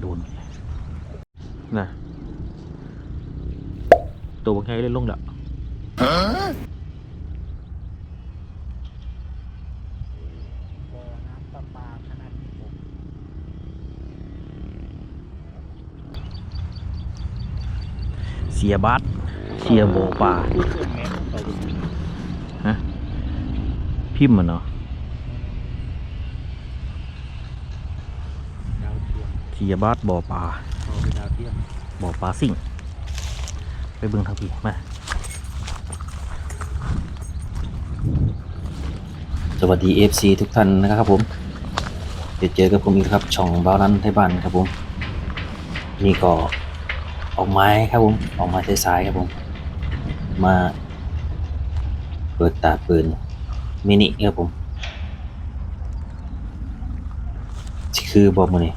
โดนนะตัวบางไงเล่นลงแล้วบ่อน้ำประเสียบัสเสียโบป่าพูดส่วนแม่ผมไปดูพิมพ์มันเนาะ ดาวเทียมเสียบัสบ่อป่าพอเป็นดาวเทียมบ่อป่าสิ่ง ไปเบิ่งทางพี่มา สวัสดี FC ทุกท่านนะครับผมเดี๋ยวเจอกับผมอีกครับ ช่องบ้ารันไทยบ้านครับผม นี่ก็ออกไม้ครับผม ออกไม้สายๆครับผม มา เปิดตาปืนมินิครับผม คือบอมอนี่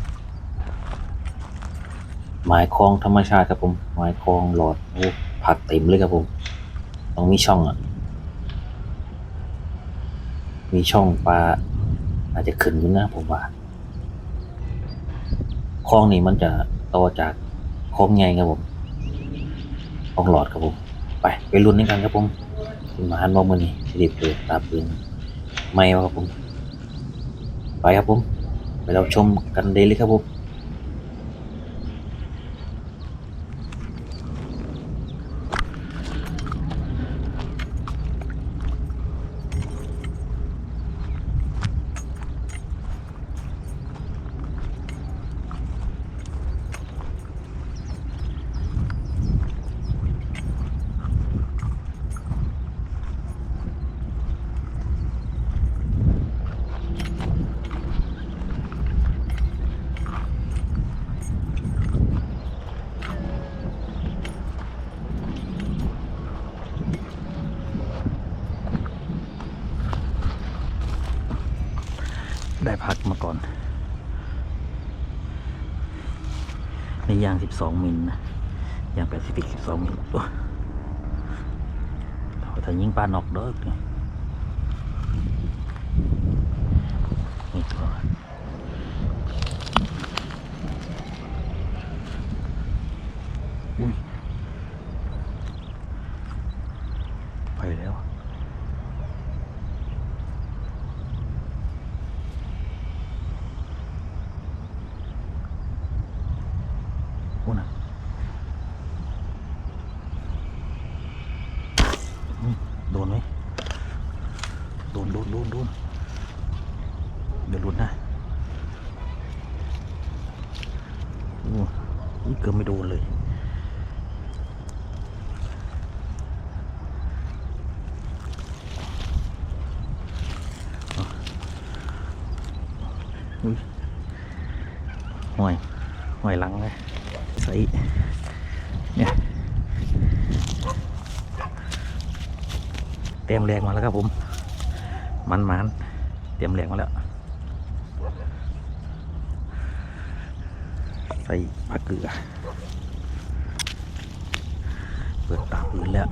หมายคลองธรรมชาติครับผมหมายคลองหลอดโอ้ผักเต็มเลยครับผม ต้องมีช่องอะ มีช่องปลาอาจจะขึ้นอยู่นะผมว่าคลองนี้มันจะต่อจากคลองใหญ่ครับผมคลองหลอดครับผม ไปไปรุ่นนี้กันครับผมมาหันบอมือนี่สิริเปิดตาปืนไม่ครับผม ไปครับผม ไปเราชมกันเลยเลยครับผมาง 12 มิลนะยางแปซิฟิก 12 มิลโอ้ยถ้ายิงปลานอกเด้อนี่นี่ตัวอุ้ยไปแล้ว พูดนะอืมโดนไหมโดนโดนโดนโดนเดี๋ยวหลุดนะโอ้ยเกือบไม่โดนเลยอะอุ้ย ห่วยห่วยหลังเลยใส่เนี่ยเตรียมแรงมาแล้วครับผม มันมันๆเตรียมแรงมาแล้วใส่ปลาเกลือเปิดตาปืนแล้ว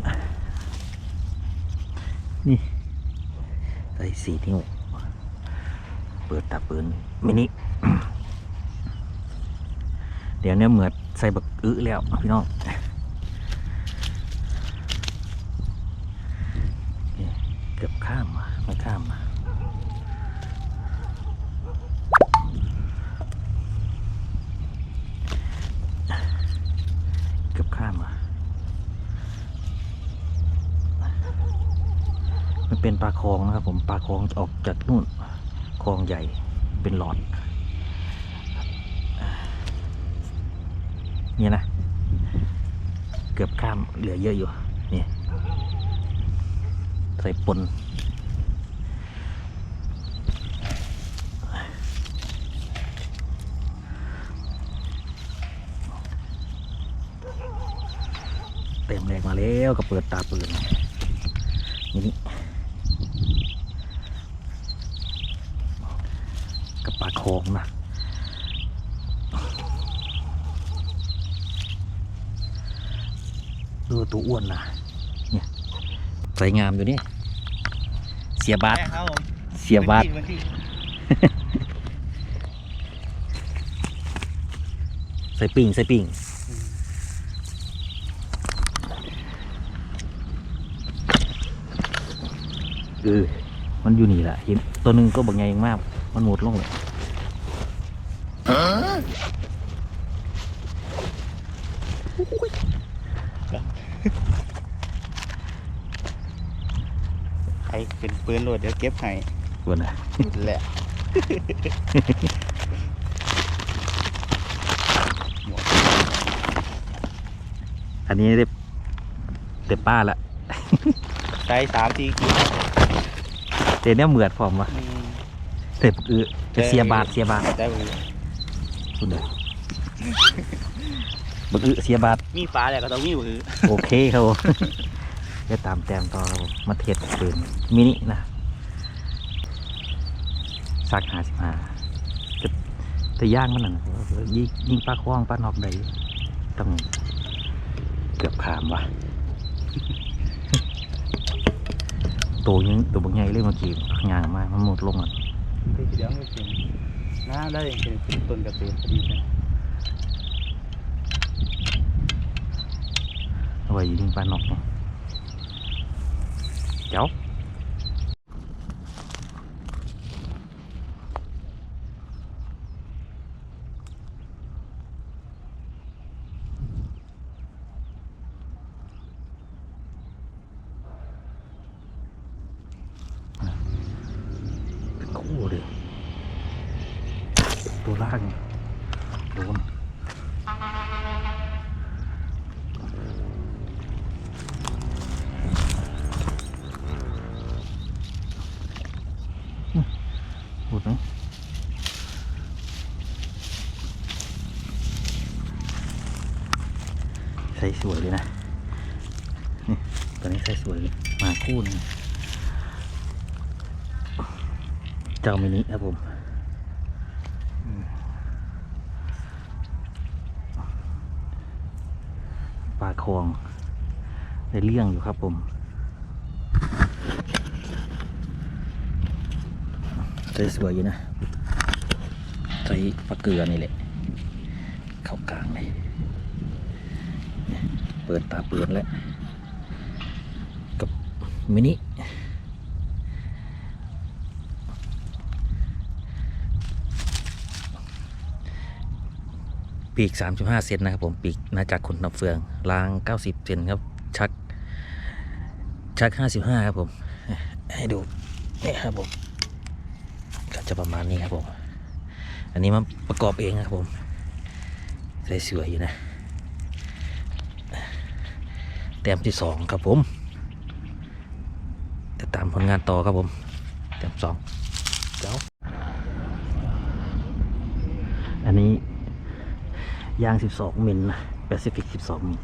นี่ ใส่สีนิ้ว เปิดตาปืนมินิเดี๋ยวเนี้ยเหมือดใส่บักอึแล้วพี่น้องเกือบข้ามมาไม่ข้ามมาเกือบข้ามมามันเป็นปลาคลองนะครับผมปลาคลองออกจากนู่น องใหญ่เป็นหลอดเนี่ยนะ เกือบข้ามเหลือเยอะอยู่นี่ใส่ปนเต็มแรงมาแล้วก็เปิดตาปืนนี่นี่กับปลาโคงนะดูตัวอ้วนนะเนี่ยใส่งามอยู่นี่ เสียบาทครับผมเสียบาทวันที่ใส่ปิ่งใส่ปิ่งเออมันอยู่นี่แหละเห็นตัวหนึ่งก็บางไงมาก มันหมดลงเลย ใครเป็นปืน โหลดเดี๋ยวเก็บให้ตัวน่ะแหละอันนี้ได้เต็มป้าละใช้สามทีกี่เจเนี่ยเหมือดพร้อมวะอืมเต็มเออจะเสียบาทเสียบาทได้บ่คุณเด้อบึกอึเสียบาทมีฟ้าแล้วก็ต้องมีมือโอเคครับผมจะตามแจมต่อครับผมมาเทศปืนมินินะ สักหาสิบห้าจะจะย่างมันนั่นยิงยิงปลาคว้างปลานอกใดต้องเกือบขามว่ะตัวยังตัวบางใหญ่เลยเมื่อกี้งานมามันหมดลงอะไปเดี๋ยวไม่ถึงน้าได้เป็นต้นกระตือพอดีเลยเอาไว้ยิงปลานอกเนี่ยเจ้าคู่เลยตัวล่างโดน หมดไหมใส่สวยเลยนะ นี่ตัวนี้ใส่สวยเลยมาคู่นึงเจ้ามินิครับผมปลาคลองได้เลี่ยงอยู่ครับผมใส่สวยอยู่นะใส่ปลาเกลือนี่แหละ เข้ากลางเลย เปิดตาเปิดแล้ว กับมินิปีก 35 เซนนะครับผม ปีกนาจากขุนน้ำเฟืองราง 90 เซนครับ ชัก ชัก 55 ครับผม ให้ดูนี่ครับผม ก็จะประมาณนี้ครับผม อันนี้มาประกอบเองครับผม สวยๆอยู่นะ แต้มที่สองครับผมจะตามผลงานต่อครับผมแต้มสองเจ้าอันนี้ยาง 12 มิลนะแปซิฟิก 12มิล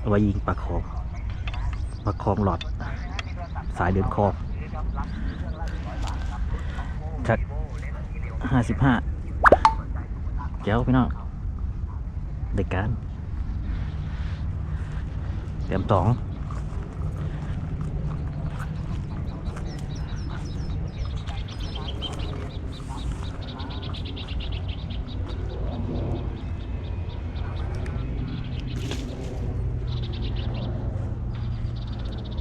เอาไว้ยิงปลาคองปลาคองหลอด สายเดินคอชักห้าสิบห้าเจ้าพี่น้องเด็กการ มสอง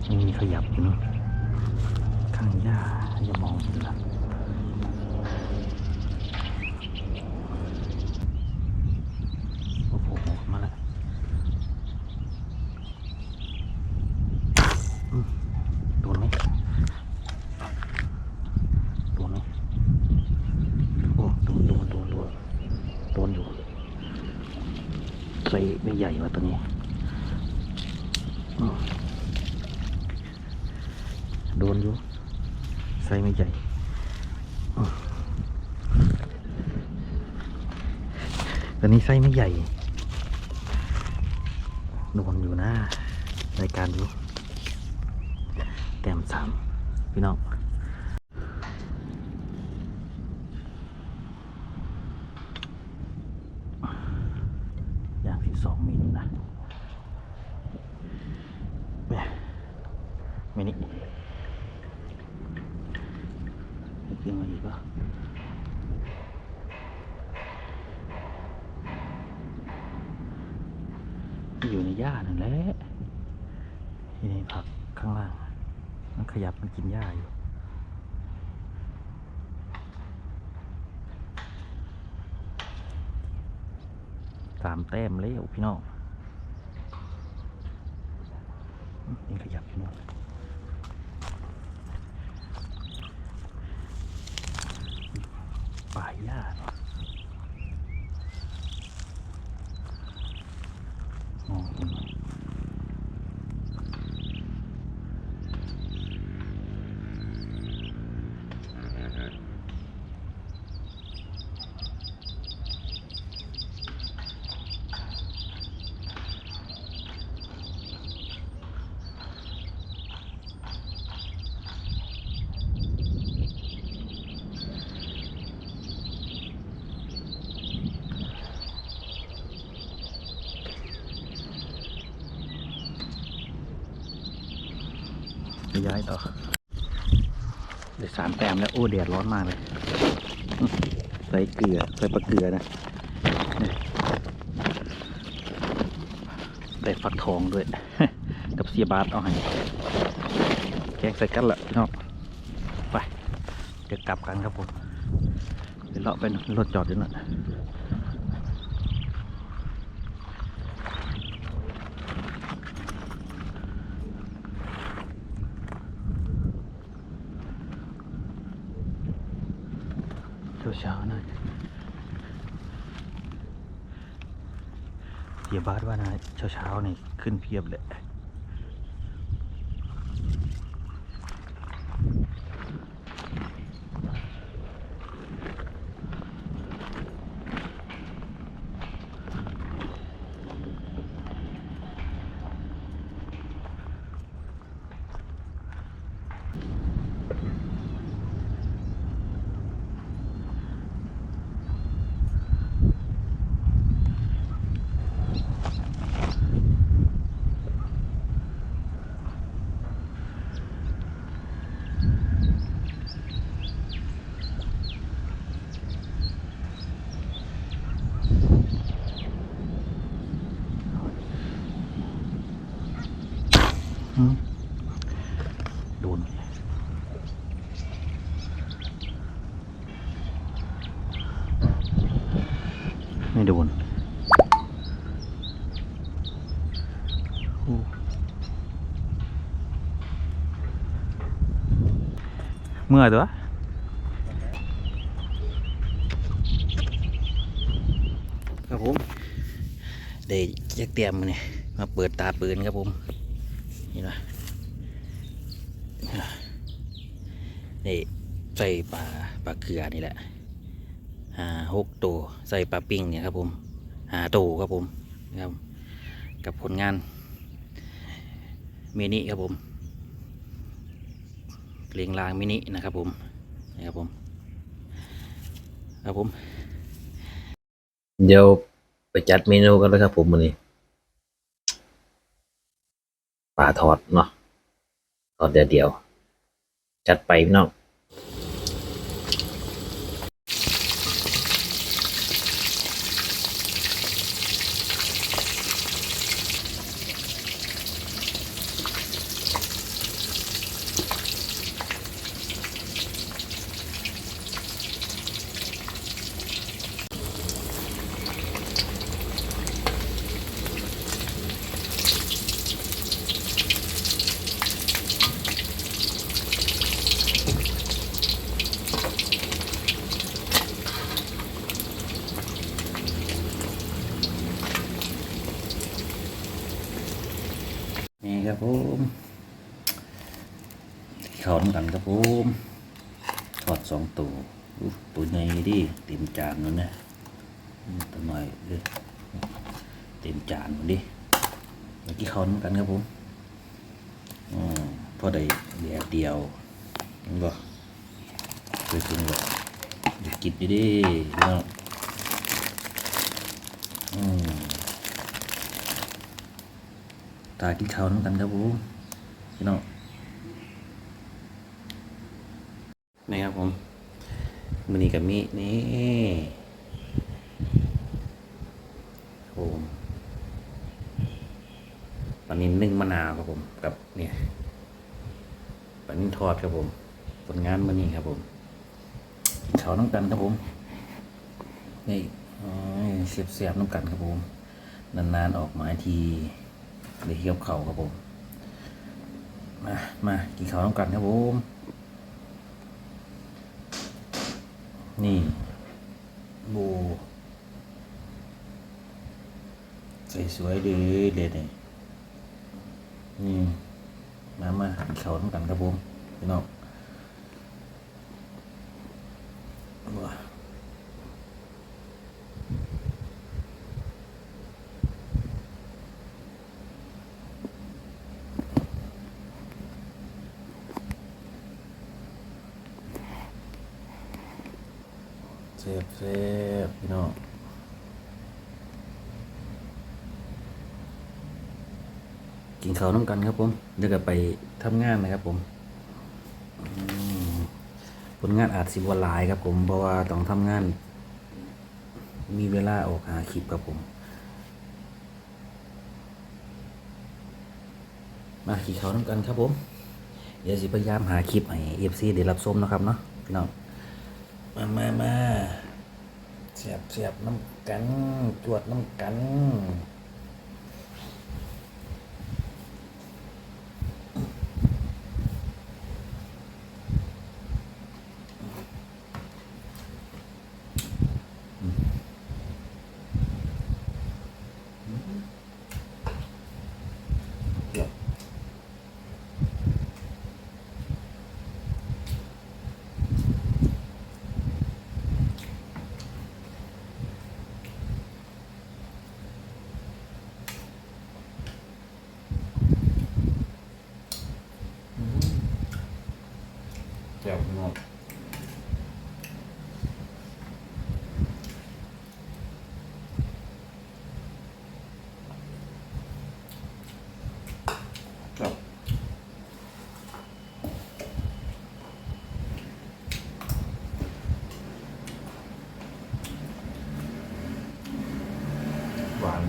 มีขยับอยู่เนอะข้างหญ้าอย่ามองอยู่นะ โอ้โหมาแล้วอืมโดนไหมโดนไหมโอ้โดนโดนโดนโดนโดนอยู่ใส่ ไม่ใหญ่ว่ะตัวนี้ โดนอยู่ใส่ไม่ใหญ่ตัวนี้ไส้ไม่ใหญ่ โดนอยู่นะรายการดูแต้มสามพี่น้องที่สองมิลนะแม่มินิขึ้นมาอีกปะ อยู่ในหญ้านั่นแหละที่นี่ผักข้างล่าง มันขยับมันกินหญ้าอยู่สามแต้มเล้วพี่น้องยังขยับอยู่นู่นป่าหญ้าเนอะมองเห็นไหมจะ ย้ายต่อได้สามแต้มแล้วโอ้แดดร้อนมากเลย ใส่เกลือใส่ปลาเกลือนะนี่ได้ฟักทองด้วย กับเสียบาสเอาให้แกงใส่กันละพี่น้องไปเดี๋ยวกลับกันครับผมเดี๋ยวเลาะไปรถจอดอยู่นั่นเช้าๆหน่อยเสีย บาสว่านะเช้าๆนี่ขึ้นเพียบเลย เมื่อตัวครับผมเดี๋ยวจะเตรียมมาเนี่ยมาเปิดตาปืนครับผมนี่นะนี่ใส่ปลาปลาเกลือนี่แหละหาหกตัวใส่ปลาปิ้งเนี่ยครับผมหาตัวครับผมนะครับกับผลงานมินิครับผม เลียงรางมินินะครับผมนะครับผมครับผม เดี๋ยวไปจัดเมนูกันเลยครับผมวันนี้ปลาทอดเนาะทอดเดียวเดียว จัดไปพี่น้อง นี่ครับผม เขาน้ำกันครับผมทอดสองตัวตัวใหญ่ดิเต็มจานนั่นนะตัวหน่อยเลยเต็มจานหมดดิเมื่อกี้เขาน้ำกันครับผมอพอได้แดดเดียวเห็นบ่เคยกินบ่อยากกินอยู่ดิพี่น้องอืมตากินข้าวน้ำกันครับผมพี่น้อง นี่ครับผมมือนี้กับมีนี่ผมปลานินนึ่งมะนาวครับผมกับเนี่ยปลานินทอดครับผมผลงานมื้อนี้ครับผมกินข้าวน้ำกันครับผมนี่เสียบเสียบน้ำกันครับผมนานๆออกหมายทีได้เที่ยวเข่าครับผมมามากินข้าวน้ำกันครับผม นี่ บูใส่สวยดีเด็ดนี่นี่มามากินข้าวน้ำกันครับผมพี่น้องว้าเซฟเซฟพี่น้องกิน ข้าวน้ำกันครับผมเดี๋ยวก็ไปทำงานนะครับผมผลงานอาจสิบวหลายครับผมเพราะว่าต้องทำงาน มีเวลาออกหาคลิปครับผมมาขี่เขาน้ำกันครับผม เดี๋ยวสิพยายามหาคลิปให้เอฟซีได้รับชมนะครับเนาะพี่น้องมามามาเสียบเสียบน้ำกัน จวดน้ำกัน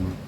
ห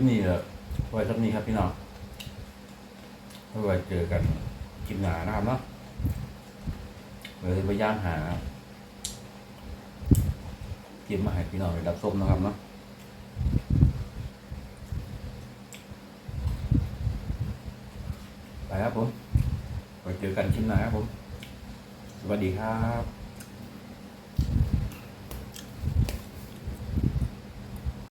ปนี้เหรอไว้คลิปนี้ครับพี่น้องไว้เจอกันคลิปหนานะครับเนาะเลยพยายามหาคลิมาให้พี่น้องได้รับชมนะครับเนาะไปครับผมไว้เจอกันคลิปหน้าครับผม สวัสดีครับ